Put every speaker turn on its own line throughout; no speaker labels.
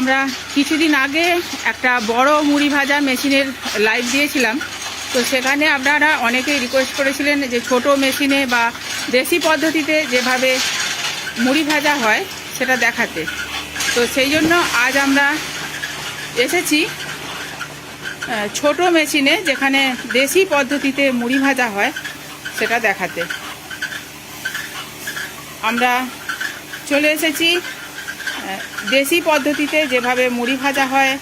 আমরা কিছুদিন আগে একটা বড় মুড়ি ভাজা মেশিনের লাইভ দিয়েছিলাম। তো সেখানে আপনারা অনেকেই রিকোয়েস্ট করেছিলেন যে ছোট মেশিনে বা দেশি পদ্ধতিতে যেভাবে মুড়ি ভাজা হয় সেটা দেখাতে। তো সেই জন্য আজ আমরা এসেছি ছোট মেশিনে যেখানে দেশি পদ্ধতিতে মুড়ি ভাজা হয় সেটা দেখাতে। আমরা চলে এসেছি দেশি পদ্ধতিতে যেভাবে মুড়ি ভাজা হয়,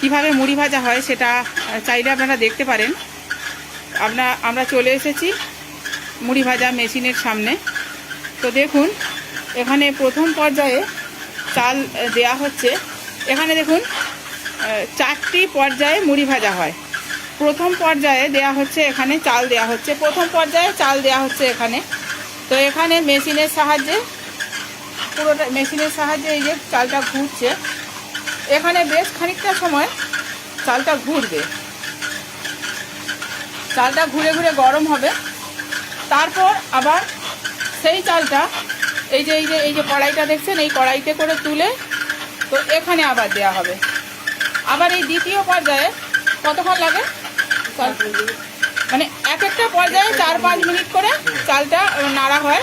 কীভাবে মুড়ি ভাজা হয় সেটা চাইলে আপনারা দেখতে পারেন। আমরা আমরা চলে এসেছি মুড়ি ভাজা মেশিনের সামনে। তো দেখুন, এখানে প্রথম পর্যায়ে চাল দেয়া হচ্ছে। এখানে দেখুন চারটি পর্যায়ে মুড়ি ভাজা হয়। প্রথম পর্যায়ে দেয়া হচ্ছে এখানে চাল দেয়া হচ্ছে। প্রথম পর্যায়ে চাল দেয়া হচ্ছে এখানে। তো এখানে মেশিনের সাহায্যে পুরোটা মেশিনের সাহায্যে এই যে চালটা ঘুরছে। এখানে বেশ খানিকটা সময় চালটা ঘুরবে। চালটা ঘুরে ঘুরে গরম হবে। তারপর আবার সেই চালটা এই যে এই যে এই যে কড়াইটা দেখছেন, এই কড়াইতে করে তুলে তো এখানে আবার দেয়া হবে। আবার এই দ্বিতীয় পর্যায়ে কতক্ষণ লাগে? মানে এক একটা পর্যায়ে চার পাঁচ মিনিট করে চালটা নাড়া হয়।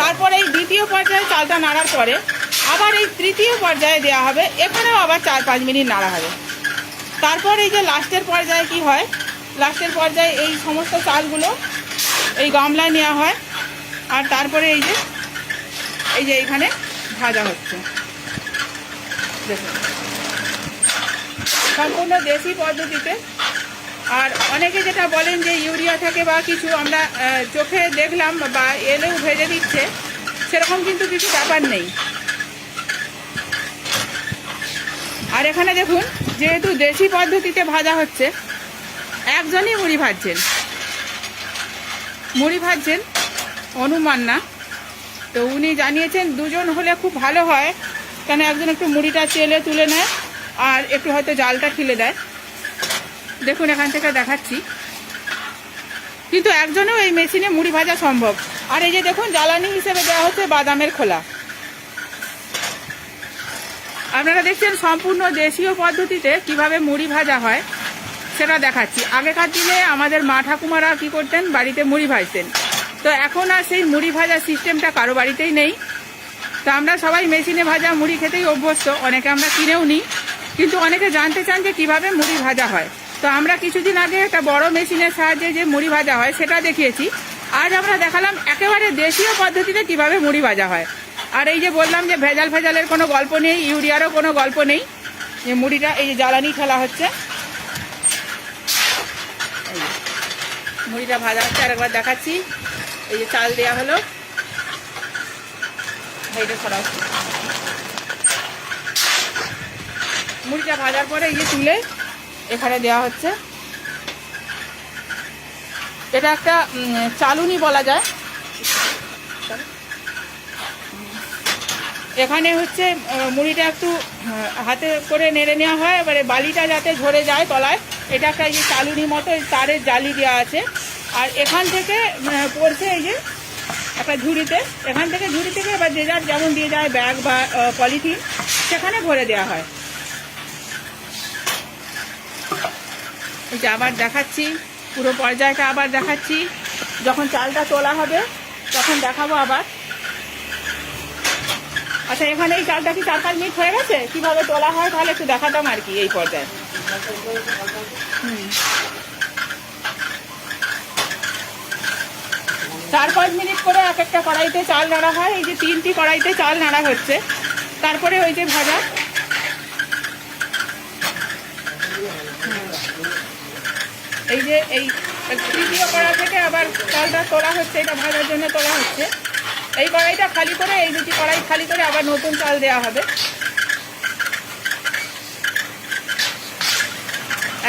তারপরে এই দ্বিতীয় পর্যায়ে চালটা নাড়ার পরে আবার এই তৃতীয় পর্যায়ে দেওয়া হবে, এখানেও আবার চার পাঁচ মিনিট নাড়া হবে। তারপর এই যে লাস্টের পর্যায়ে কি হয়, লাস্টের পর্যায়ে এই সমস্ত চালগুলো এই গামলায় নেওয়া হয় আর তারপরে এই যে এই যে এখানে ভাজা হচ্ছে। দেখুন। সম্পূর্ণ দেশি পদ্ধতিতে আর অনেকে যেটা বলেন যে ইউরিয়া থাকে বা কিছু, আমরা চোখে দেখলাম বা এলেও ভেজে দিচ্ছে, সেরকম কিন্তু কিছু ব্যাপার নেই। আর এখানে দেখুন, যেহেতু দেশি পদ্ধতিতে ভাজা হচ্ছে, একজনই মুড়ি ভাজছেন। মুড়ি ভাজছেন অনুমান না তো উনি জানিয়েছেন, দুজন হলে খুব ভালো হয়, কেন একজন একটু মুড়িটা চেলে তুলে নেয়, আর একটু হয়তো জালটা খিলে দেয়। দেখুন, এখান থেকে দেখাচ্ছি। কিন্তু একজনেও এই মেশিনে মুড়ি ভাজা সম্ভব। আর এই যে দেখুন, জ্বালানি হিসেবে দেওয়া হচ্ছে বাদামের খোলা। আপনারা দেখছেন সম্পূর্ণ দেশীয় পদ্ধতিতে কীভাবে মুড়ি ভাজা হয়, সেটা দেখাচ্ছি। আগেকার দিনে আমাদের মা ঠাকুমারা কি করতেন? বাড়িতে মুড়ি ভাজতেন। তো এখন আর সেই মুড়ি ভাজা সিস্টেমটা কারও বাড়িতেই নেই। তো আমরা সবাই মেশিনে ভাজা মুড়ি খেতেই অভ্যস্ত। অনেকে আমরা কিনেও নিই কিন্তু অনেকে জানতে চান যে কীভাবে মুড়ি ভাজা হয়। তো আমরা কিছুদিন আগে একটা বড় মেশিনের সাহায্যে যে মুড়ি ভাজা হয়, সেটা দেখিয়েছি। আজ আমরা দেখালাম একেবারে দেশীয় পদ্ধতিতে কীভাবে মুড়ি ভাজা হয়। আর এই যে বললাম যে ভেজাল ভেজালের কোনো গল্প নেই, ইউরিয়ারও কোনো গল্প নেই। যে মুড়িটা এই যে জ্বালানি খেলা হচ্ছে। মুড়িটা ভাজা হচ্ছে আরেকবার দেখাচ্ছি। এই যে চাল দেওয়া হলো। মুড়িটা ভাজার পরে এই যে তুলে এখানে দেওয়া হচ্ছে। এটা একটা চালুনি বলা যায়। এখানে হচ্ছে মুড়িটা একটু হাতে করে নেড়ে নেওয়া হয়, এবারে বালিটা যাতে ঝরে যায় তলায়, এটা একটা এই যে চালুনি মতো তারের জালি দেওয়া আছে। আর এখান থেকে পড়ছে এই যে একটা ঝুড়িতে। এখান থেকে ঝুড়ি থেকে এবার যে যার যেমন দিয়ে যায় ব্যাগ বা পলিথিন, সেখানে ভরে দেওয়া হয়। এই যে আবার দেখাচ্ছি, পুরো পর্যায়টা আবার দেখাচ্ছি। যখন চালটা তোলা হবে, তখন দেখাবো আবার। আচ্ছা এখানে এই চালটা কি চার পাঁচ মিনিট হয়ে গেছে? কীভাবে তোলা হয় তাহলে একটু দেখাতাম আর কি এই পর্যায়ে। হুম। চার পাঁচ মিনিট করে এক একটা কড়াইতে চাল নাড়া হয়। এই যে তিনটি কড়াইতে চাল নাড়া হচ্ছে। তারপরে ওই যে ভাজা। এই যে এই তৃতীয় কড়া থেকে আবার চালটা তোলা হচ্ছে, এটা ভাজার জন্য তোলা হচ্ছে। এই কড়াইটা খালি করে, এই দুটি কড়াই খালি করে আবার নতুন চাল দেওয়া হবে।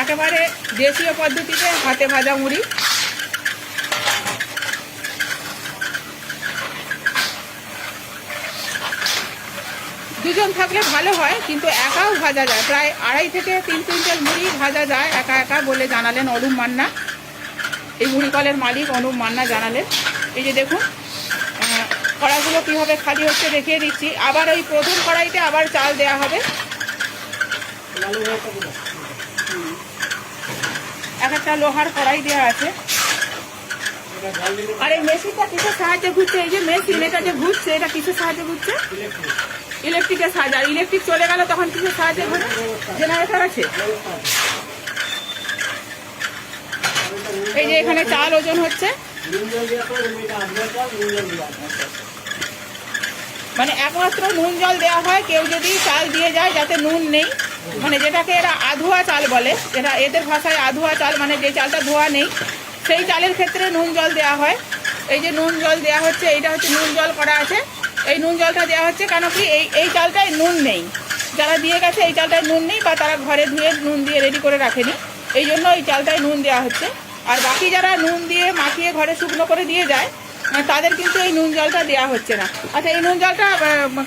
একেবারে দেশীয় পদ্ধতিতে হাতে ভাজা মুড়ি। দুজন থাকলে ভালো হয় কিন্তু একাও ভাজা যায়। প্রায় আড়াই থেকে তিন কুইন্টাল মুড়ি ভাজা যায়। একা একা বলে জানালেন অনুপ মান্না। এই মুড়ি কলের মালিক অনুপ মান্না জানালেন। এই যে দেখুন আহ, কড়াইগুলো কীভাবে খালি হচ্ছে দেখিয়ে দিচ্ছি। আবার ওই প্রথম কড়াইতে আবার চাল দেওয়া হবে। এক একটা লোহার কড়াই দেওয়া আছে। আর এই মেশিনটা কিসের সাহায্যে ঘুরছে? এই যে মেশিন এটা যে ঘুরছে এটা কিসের সাহায্যে ঘুরছে? ইলেকট্রিকের সাহায্যে, আর ইলেকট্রিক চলে গেল তখন কিসের সাহায্যে? ঘুরে জেনারেটর আছে। এই যে এখানে চাল ওজন হচ্ছে। মানে একমাত্র নুন জল দেওয়া হয়, কেউ যদি চাল দিয়ে যায় যাতে নুন নেই। মানে যেটাকে এরা আধুয়া চাল বলে যেটা এদের ভাষায় আধুয়া চাল মানে যে চালটা ধোয়া নেই, সেই চালের ক্ষেত্রে নুন জল দেওয়া হয়। এই যে নুন জল দেওয়া হচ্ছে, এইটা হচ্ছে নুন জল করা আছে। এই নুন জলটা দেওয়া হচ্ছে কেন কি এই এই চালটায় নুন নেই। যারা দিয়ে গেছে এই চালটায় নুন নেই বা তারা ঘরে ধুয়ে নুন দিয়ে রেডি করে রাখেনি। এই জন্য এই চালটায় নুন দেওয়া হচ্ছে। আর বাকি যারা নুন দিয়ে মাখিয়ে ঘরে শুকনো করে দিয়ে যায় তাদের কিন্তু এই নুন জলটা দেওয়া হচ্ছে না। আচ্ছা এই নুন জলটা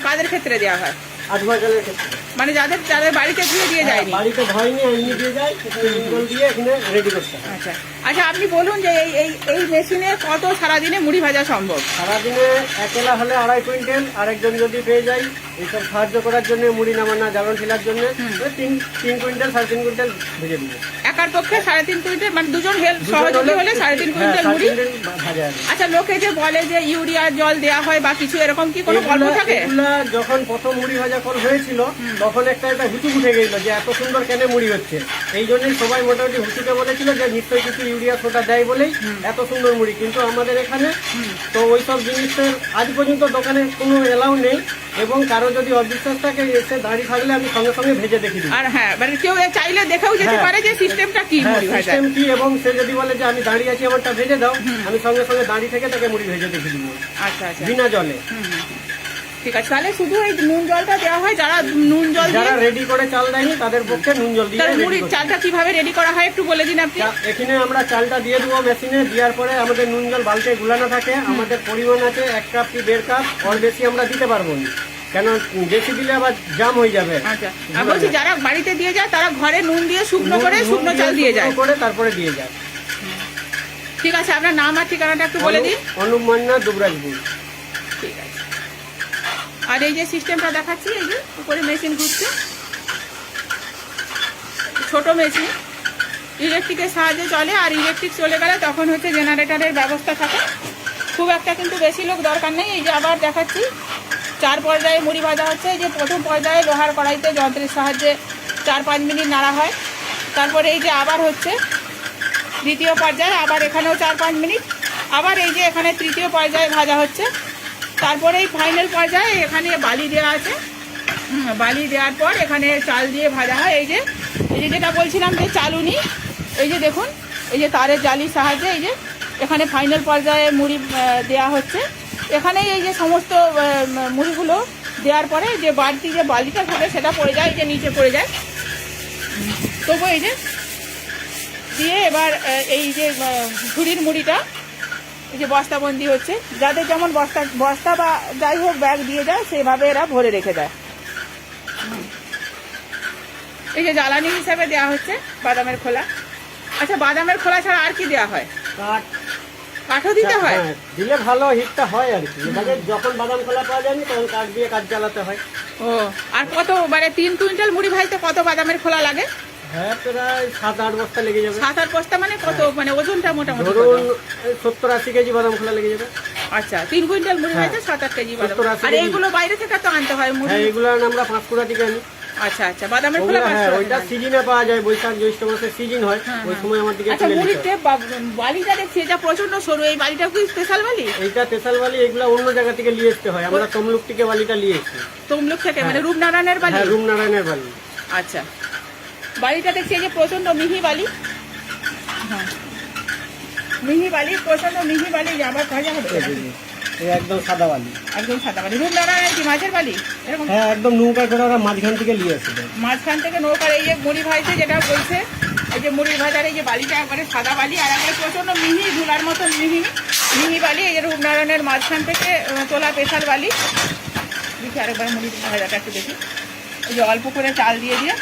কাদের ক্ষেত্রে দেওয়া হয়? মানে যাদের যাদের বাড়িতে ধুয়ে দিয়ে যায়নি।
বাড়িতে ধয়নি এমনি দিয়ে যায় সেখানে জল দিয়ে এখানে রেডি করতে
আচ্ছা। আচ্ছা আপনি বলুন যে এই এই এই মেশিনে কত সারাদিনে মুড়ি ভাজা সম্ভব?
সারাদিনে একলা হলে আড়াই কুইন্টাল আরেকজন যদি পেয়ে যায় এইসব সাহায্য করার জন্য মুড়ি নামানা জ্বালন ফেলার জন্য তিন তিন কুইন্টাল সাড়ে তিন কুইন্টাল ভেজে দিব।
একার পক্ষে সাড়ে তিন কুইন্টাল মানে দুজন হেল্প সহযোগী হলে সাড়ে তিন
হ্যাঁ,
কুইন্টাল মুড়ি?
ভাজা যাবে
আচ্ছা লোকে যে বলে যে ইউরিয়া জল দেওয়া হয় বা কিছু এরকম কি কোনো গল্প থাকে?
যখন প্রথম মুড়ি ভাজা কল হয়েছিল তখন একটা একটা হুচুক উঠে গেছিল যে এত সুন্দর কেন মুড়ি হচ্ছে? এই জন্যই সবাই মোটামুটি হুচুকে বলেছিল যে নিশ্চয়ই কিছু ইউরিয়া সোটা দেয় বলেই এত সুন্দর মুড়ি। কিন্তু আমাদের এখানে তো ওই সব জিনিসের আজ পর্যন্ত দোকানে কোনো এলাও নেই এবং কারও যদি অবিশ্বাস থাকে এসে দাঁড়িয়ে থাকলে আমি সঙ্গে সঙ্গে ভেজে দেখি
আর হ্যাঁ মানে কেউ চাইলে দেখেও যেতে
হ্যাঁ।
পারে যে সিস্টেমটা কি
হ্যাঁ
মুড়ি ভাজা।
সিস্টেম কি এবং সে যদি বলে যে আমি দাঁড়িয়ে আছি আমারটা ভেজে দাও আমি সঙ্গে সঙ্গে দাঁড়িয়ে থেকে তাকে মুড়ি ভেজে দেখে দিব।
আচ্ছা আচ্ছা।
বিনা জলে।
ঠিক আছে। তাহলে শুধু এই নুন জলটা দেওয়া হয় যারা নুন জল
যারা রেডি করে চাল দেয়নি তাদের পক্ষে নুন জল দিয়ে
তাহলে মুড়ির চালটা কীভাবে রেডি করা হয় একটু বলে দিন আপনি?
এখানে আমরা চালটা দিয়ে দেবো মেশিনে দেওয়ার পরে আমাদের নুন জল বালতে গুলানো থাকে। আমাদের পরিমাণ আছে এক কাপ কি দেড় কাপ ওর বেশি আমরা দিতে পারব না। কেন বেশি দিলে আবার জাম হয়ে যাবে।
আচ্ছা। বলছি যারা বাড়িতে দিয়ে যায় তারা ঘরে নুন দিয়ে শুকনো করে শুকনো চাল দিয়ে যায়।
করে তারপরে দিয়ে যায়।
ঠিক আছে আপনার নাম আর ঠিকানাটা একটু বলে দিন।
অনুপ মান্না দুবরাজপুর।
আর এই যে সিস্টেমটা দেখাচ্ছি, এই যে উপরে মেশিন ঘুরছে। ছোট মেশিন ইলেকট্রিকের সাহায্যে চলে, আর ইলেকট্রিক চলে গেলে তখন হচ্ছে জেনারেটারের ব্যবস্থা থাকে। খুব একটা কিন্তু বেশি লোক দরকার নেই। এই যে আবার দেখাচ্ছি, চার পর্যায়ে মুড়ি ভাজা হচ্ছে। এই যে প্রথম পর্যায়ে লোহার কড়াইতে যন্ত্রের সাহায্যে চার পাঁচ মিনিট নাড়া হয়। তারপরে এই যে আবার হচ্ছে দ্বিতীয় পর্যায়ে, আবার এখানেও চার পাঁচ মিনিট। আবার এই যে এখানে তৃতীয় পর্যায়ে ভাজা হচ্ছে। তারপরে এই ফাইনাল পর্যায়ে এখানে বালি দেওয়া আছে। বালি দেওয়ার পর এখানে চাল দিয়ে ভাজা হয়। এই যে এই যে যেটা বলছিলাম যে চালুনি এই যে দেখুন, এই যে তারের জালির সাহায্যে এই যে এখানে ফাইনাল পর্যায়ে মুড়ি দেওয়া হচ্ছে। এখানেই এই যে সমস্ত মুড়িগুলো দেওয়ার পরে যে বাড়তি যে বালিটা থাকে সেটা পড়ে যায় যে নিচে পড়ে যায়। তবু এই যে, দিয়ে এবার এই যে ঝুড়ির মুড়িটা এই যে বস্তাবন্দি হচ্ছে যাদের যেমন বস্তা বস্তা বা যাই হোক ব্যাগ দিয়ে যায় সেভাবে এরা ভরে রেখে দেয়। এই যে জ্বালানি হিসাবে দেওয়া হচ্ছে বাদামের খোলা। আচ্ছা বাদামের খোলা ছাড়া আর কি দেওয়া হয়?
কাঠ।
কাঠও দিতে হয়?
হ্যাঁ, দিলে ভালো হিটটা হয় আর কি। এবারে যখন বাদাম খোলা পাওয়া যায়নি তখন কাঠ দিয়ে কাঠ জ্বালাতে হয়।
ও আর কত মানে তিন কুইন্টাল মুড়ি ভাইতে কত বাদামের খোলা লাগে?
হ্যাঁ প্রায় সাত আট বস্তা লেগে যাবে।
সাত আট বস্তা মানে কত? মানে ওজনটা মোটামুটি
ধরুন সত্তর আশি কেজি বাদাম খোলা লেগে যাবে।
আচ্ছা তিন কুইন্টাল মুড়ি
হ্যাঁ।
সাত আট কেজি বাদাম। আর
কেজি।
বাইরে থেকে তো আনতে হয় মুড়ি?
হ্যাঁ এগুলো আমরা পাঁচকুড়া থেকে আনি।
আচ্ছা আচ্ছা বাদামের খোলা
হ্যাঁ ওইটা সিজনে পাওয়া যায় বৈশাখ জ্যৈষ্ঠ মাসে সিজন হয়
হ্যাঁ,
ওই
হ্যাঁ।
সময় আমার দিকে
আচ্ছা
তুলে নিতে
মুড়িতে
হয়।
বা- বালিটা দেখছি এটা প্রচণ্ড সরু এই বালিটা কি স্পেশাল বালি?
এইটা এগুলো অন্য জায়গা থেকে নিয়ে আসতে হয়। আমরা তমলুক থেকে বালিটা নিয়ে এসেছি।
তমলুক থেকে মানে রূপনারায়ণের বালি?
হ্যাঁ রূপনারায়ণের বালি।
আচ্ছা। বালিটা দেখছি এই যে প্রচণ্ড মিহি বালি। হ্যাঁ। মিহি বালি প্রচণ্ড মিহি বালি যে আবার ভাজা হবে।
একদম সাদা বালি।
একদম সাদা বালি। মাছের বালি? এরকম?
হ্যাঁ একদম নৌকা করে ওরা মাঝখান থেকে নিয়ে এসেছে
মাঝখান থেকে নৌকার এই যে মুড়ি যেটা বলছে এই যে মুড়ি ভাজার এই যে বালিটা একবারে সাদা বালি আর একবারে প্রচণ্ড মিহি ধুলার মতো মিহি মিহি বালি এই যে রূপনারায়ণের মাঝখান থেকে তোলা স্পেশাল বালি। দেখি আরেকবার মুড়ি ভাজাটা একটু দেখি। এই যে অল্প করে চাল দিয়ে দিয়ে।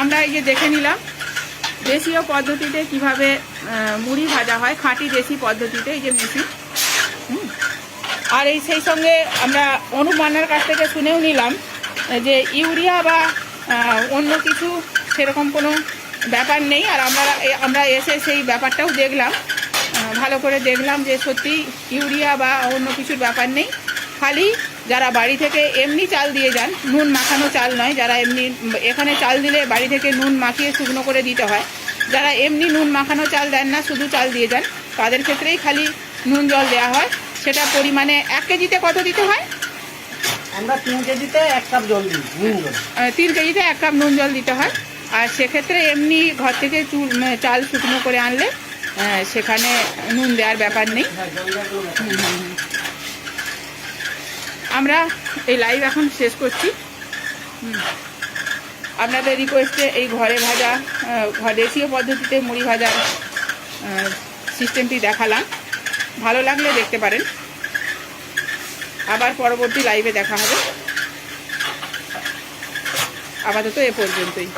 আমরা এই যে দেখে নিলাম দেশীয় পদ্ধতিতে কীভাবে মুড়ি ভাজা হয়, খাঁটি দেশি পদ্ধতিতে এই যে মেশিন। আর এই সেই সঙ্গে আমরা অনুমানের কাছ থেকে শুনেও নিলাম যে ইউরিয়া বা অন্য কিছু সেরকম কোনো ব্যাপার নেই। আর আমরা আমরা এসে সেই ব্যাপারটাও দেখলাম ভালো করে দেখলাম যে সত্যি ইউরিয়া বা অন্য কিছুর ব্যাপার নেই। খালি যারা বাড়ি থেকে এমনি চাল দিয়ে যান নুন মাখানো চাল নয় যারা এমনি এখানে চাল দিলে বাড়ি থেকে নুন মাখিয়ে শুকনো করে দিতে হয়। যারা এমনি নুন মাখানো চাল দেন না শুধু চাল দিয়ে যান তাদের ক্ষেত্রেই খালি নুন জল দেওয়া হয়। সেটা পরিমাণে এক কেজিতে কত দিতে হয়?
আমরা তিন কেজিতে এক কাপ জল দিই নুন জল।
তিন কেজিতে এক কাপ নুন জল দিতে হয়। আর সেক্ষেত্রে এমনি ঘর থেকে চুল চাল শুকনো করে আনলে সেখানে নুন দেওয়ার ব্যাপার নেই
হ্যাঁ জল দেওয়ার কোনো ব্যাপার নেই।
আমরা এই লাইভ এখন শেষ করছি। আপনাদের রিকোয়েস্টে এই ঘরে ভাজা দেশীয় পদ্ধতিতে মুড়ি ভাজার সিস্টেমটি দেখালাম। ভালো লাগলে দেখতে পারেন। আবার পরবর্তী লাইভে দেখা হবে। আপাতত এ পর্যন্তই।